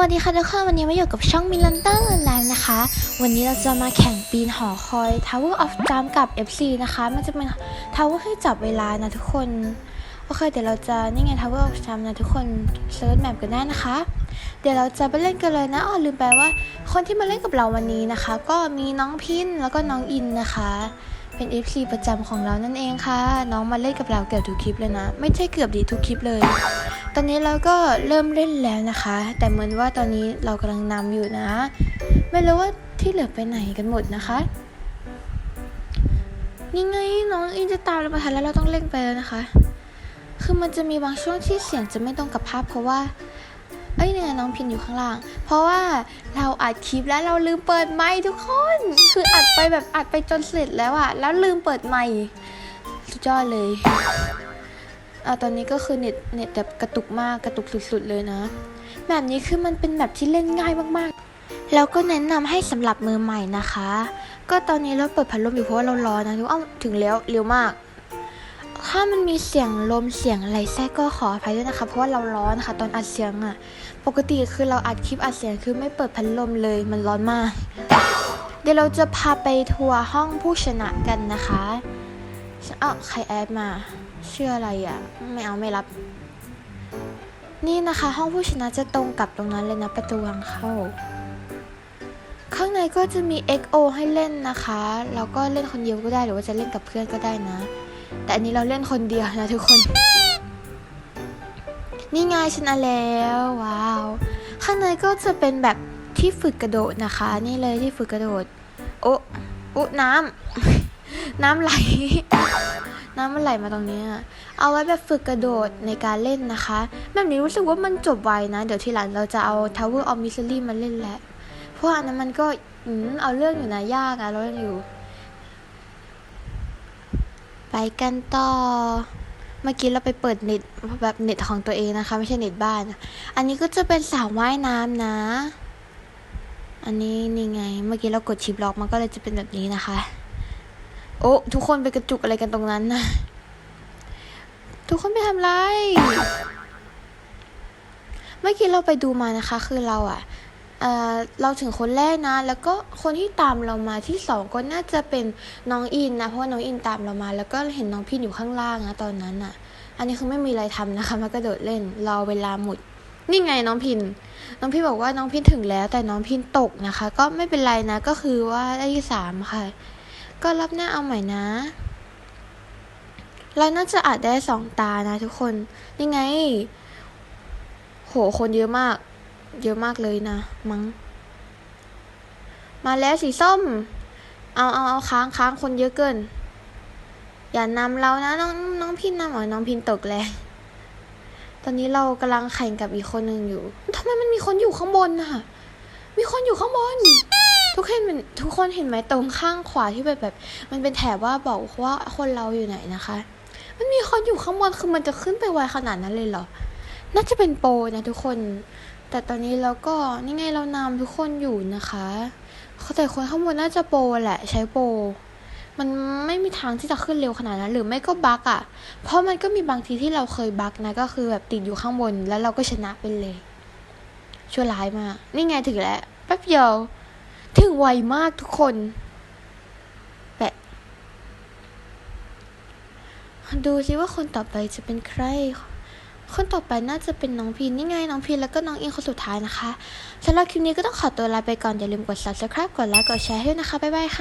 วัสดีค่ะทุกคนวันนี้มาอยู่กับช่องมิลันเตอร์ไลน์นะคะ วันนี้เราจะมาแข่งปีนหอคอย Tower of Jump กับ FC นะคะ มันจะเป็น Tower ให้จับเวลานะทุกคนโอเคเดี๋ยวเราจะนี่ไง Tower of Jump นะทุกคนเซิร์ชแมปกันได้นะคะ เดี๋ยวเราจะไปเล่นกันเลยนะอ๋อลืมไปว่า คนที่มาเล่นกับเราวันนี้นะคะ ก็มีน้องพินแล้วก็น้องอินนะคะ เป็น FC ประจำของเรานั่นเองค่ะ น้องมาเล่นกับเราเกือบทุกคลิปเลยนะ ไม่ใช่เกือบดีทุกคลิปเลย ตอนนี้เราก็เริ่มเล่นแล้วนะคะ แต่เหมือนว่าตอนนี้เรากำลังนำอยู่นะ ไม่รู้ว่าที่เหลือไปไหนกันหมดนะคะนี่ไงน้องอินจะตามเรามาทันแล้วเราต้องเร่งไปแล้วนะคะ คือมันจะมีบางช่วงที่เสียงจะไม่ตรงกับภาพเพราะว่า อ้ยเนี่ยน้องพินอยู่ข้างล่าง เพราะว่าเราอัดคลิปแล้วเราลืมเปิดไมค์ทุกคน คืออัดไปแบบอัดไปจนเสร็จแล้วอะแล้วลืมเปิดไมค์สุดยอดเลยอ่าตอนนี้ก็คือเน็ตเน็ตแบบกระตุกมากกระตุกสุดๆเลยนะแบบนี้คือมันเป็นแบบที่เล่นง่ายมากๆ แล้วก็แนะนำให้สำหรับมือใหม่นะคะ ก็ตอนนี้เราเปิดพัดลมอยู่เพราะว่าเราร้อนนะทุกเอ้าถึงแล้วเร็วมาก ถ้ามันมีเสียงลมเสียงอะไรแทรกก็ขออภัยด้วยนะคะ เพราะว่าเราร้อนนะคะตอนอัดเสียงอะปกติคือเราอัดคลิปอัดเสียงคือไม่เปิดพัดลมเลยมันร้อนมาก เดี๋ยวเราจะพาไปทัวร์ห้องผู้ชนะกันนะคะอ้าวใครแอดมาเชื่ออะไรอะ ไม่เอาไม่รับ นี่นะคะ ห้องผู้ชนะจะตรงกับตรงนั้นเลยนะประตูทางเข้า ข้างในก็จะมี XO ให้เล่นนะคะ แล้วก็เล่นคนเดียวก็ได้หรือว่าจะเล่นกับเพื่อนก็ได้นะ แต่อันนี้เราเล่นคนเดียวนะทุกคน นี่ไงชนะแล้วว้าว ข้างในก็จะเป็นแบบที่ฝึกกระโดดนะคะ นี่เลยที่ฝึกกระโดด โอ้โอ้น้ำ น้ำไหล น้ำมันไหลมาตรงเนี้ยเอาไว้แบบฝึกกระโดดในการเล่นนะคะ แบบนี้รู้สึกว่ามันจบไวนะ เดี๋ยวทีหลังเราจะเอา Tower of Misery มาเล่นแหล้วเพราะอันนั้นมันก็อเอาเรื่องอยู่นะ ยากอะเราเล่นอยู่ ไปกันต่อ เมื่อกี้เราไปเปิดเน็ตแบบเน็ตของตัวเองนะคะ ไม่ใช่เน็ตบ้าน อันนี้ก็จะเป็นสระว่ายน้ำนะ อันนี้นี่ไง เมื่อกี้เรากดชิปล็อกมันก็เลยจะเป็นแบบนี้นะคะ โอ้ทุกคนไปกระจุกอะไรกันตรงนั้นนะทุกคนไปทำไร เมื่อกี้เราไปดูมานะคะ คือเราอะ เราถึงคนแรกนะ แล้วก็คนที่ตามเรามาที่สองก็น่าจะเป็นน้องอินนะ เพราะว่าน้องอินตามเรามา แล้วก็เห็นน้องพินอยู่ข้างล่างนะตอนนั้นอะอันนี้คือไม่มีอะไรทำนะคะมากระโดดเล่นรอเวลาหมดนี่ไงน้องพิน น้องพินบอกว่าน้องพินถึงแล้ว แต่น้องพินตกนะคะ ก็ไม่เป็นไรนะ ก็คือว่าได้ที่สามค่ะ ก็รับหน้าเอาใหม่นะ เราน่าจะอาจได้สองตานะทุกคนนี่ไง โห คนเยอะมาก เยอะมากเลยนะ มัง้ง มาแล้วสีส้ม เอาเอาเอาค้างค้างคนเยอะเกิน อย่านำเรานะน้องน้องพินนำอ๋อน้องพินตกแล้วตอนนี้เรากำลังแข่งกับอีกคนหนึ่งอยู่ทำไมมันมีคนอยู่ข้างบนน่ะ มีคนอยู่ข้างบน ทุกคนเห็นทุกคนเห็นไหมตรงข้างขวาที่แบบแบบ มันเป็นแถบว่าบอกว่าคนเราอยู่ไหนนะคะ มันมีคนอยู่ข้างบนคือมันจะขึ้นไปไวขนาดนั้นเลยเหรอ น่าจะเป็นโปรนะทุกคน แต่ตอนนี้เราก็นี่ไงเรานำทุกคนอยู่นะคะแต่คนข้างบนน่าจะโปรแหละใช้โปรมันไม่มีทางที่จะขึ้นเร็วขนาดนั้น หรือไม่ก็บั๊กอะ่ะ เพราะมันก็มีบางทีที่เราเคยบั๊กนะ ก็คือแบบติดอยู่ข้างบนแล้วเราก็ชนะไปเลยชั่วร้ายมาก นี่ไงถึงแล้วแป๊บเดียว ถึงไวมากทุกคน แปะ ดูสิว่าคนต่อไปจะเป็นใคร คนต่อไปน่าจะเป็นน้องพีนนี่ไงน้องพีนแล้วก็น้องอิงคนสุดท้ายนะคะสำหรับคลิปนี้ก็ต้องขอตัวลาไปก่อนอย่าลืมกด subscribe กดไลค์กดแชร์ให้ด้วยนะคะบ๊ายบายค่ะ